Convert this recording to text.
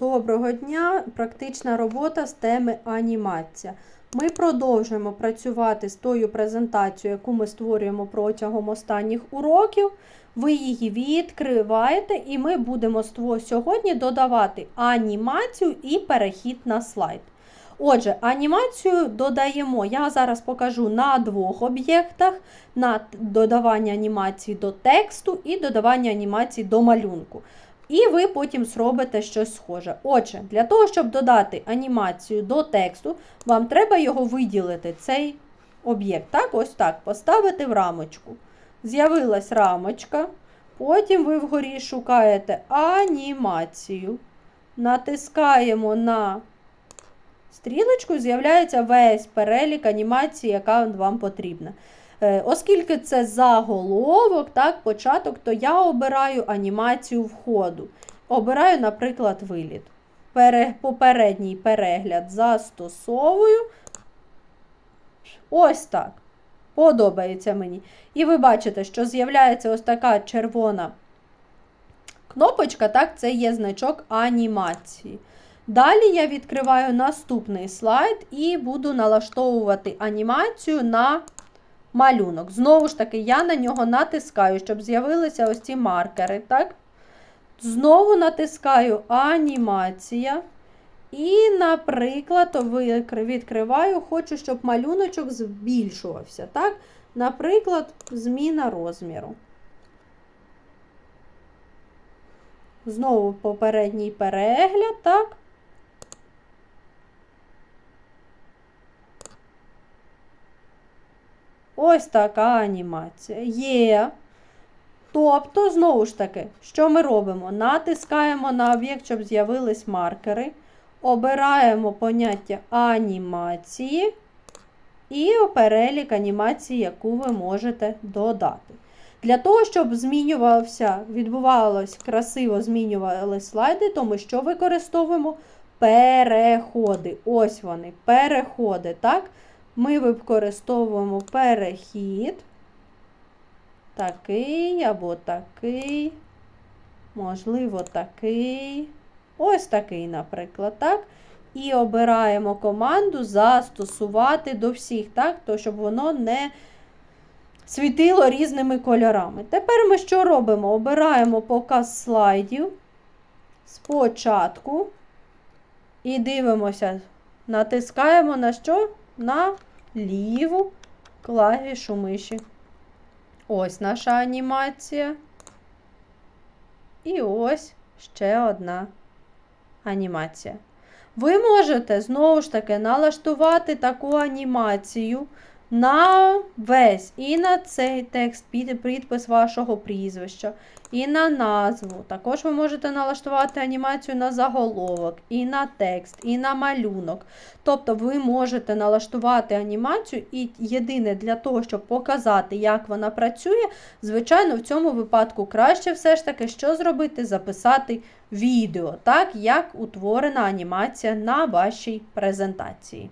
Доброго дня! Практична робота з теми анімація. Ми продовжуємо працювати з тою презентацією, яку ми створюємо протягом останніх уроків. Ви її відкриваєте, і ми будемо сьогодні додавати анімацію і перехід на слайд. Отже, анімацію додаємо. Я зараз покажу на двох об'єктах: на додавання анімації до тексту і додавання анімації до малюнку. І ви потім зробите щось схоже. Отже, для того, щоб додати анімацію до тексту, вам треба його виділити, цей об'єкт. Так, ось так, поставити в рамочку. З'явилась рамочка. Потім ви вгорі шукаєте анімацію. Натискаємо на стрілочку, з'являється весь перелік анімації, яка вам потрібна. Е, Оскільки це заголовок, так, початок, то я обираю анімацію входу. Обираю, наприклад, виліт. Пере, попередній перегляд застосовую. Ось так. Подобається мені. І ви бачите, що з'являється ось така червона кнопочка, так, це є значок анімації. Далі я відкриваю наступний слайд і буду налаштовувати анімацію на малюнок. Знову ж таки, я на нього натискаю, щоб з'явилися ось ці маркери. так? Знову натискаю анімація. І, наприклад, відкриваю, хочу, щоб малюночок збільшувався. так? Наприклад, зміна розміру. Знову попередній перегляд, так? Ось така анімація. Є. Тобто, знову ж таки, що ми робимо? Натискаємо на об'єкт, щоб з'явились маркери. Обираємо поняття анімації і перелік анімації, яку ви можете додати. Для того, щоб змінювався, відбувалось красиво змінювали слайди, то ми що використовуємо? Переходи. Ось вони, переходи. так? Ми використовуємо перехід. Такий або такий. Можливо, такий. Ось такий, наприклад, так? І обираємо команду застосувати до всіх, так? То, щоб воно не світило різними кольорами. Тепер ми що робимо? Обираємо показ слайдів спочатку. І дивимося, натискаємо на що? На ліву клавішу миші. Ось наша анімація. І ось ще одна анімація. Ви можете знову ж таки налаштувати таку анімацію на весь і на цей текст, під- підпис вашого прізвища, і на назву. Також ви можете налаштувати анімацію на заголовок, і на текст, і на малюнок. Тобто ви можете налаштувати анімацію, і єдине для того, щоб показати, як вона працює, звичайно, в цьому випадку краще все ж таки, що зробити? Записати відео, так, як утворена анімація на вашій презентації.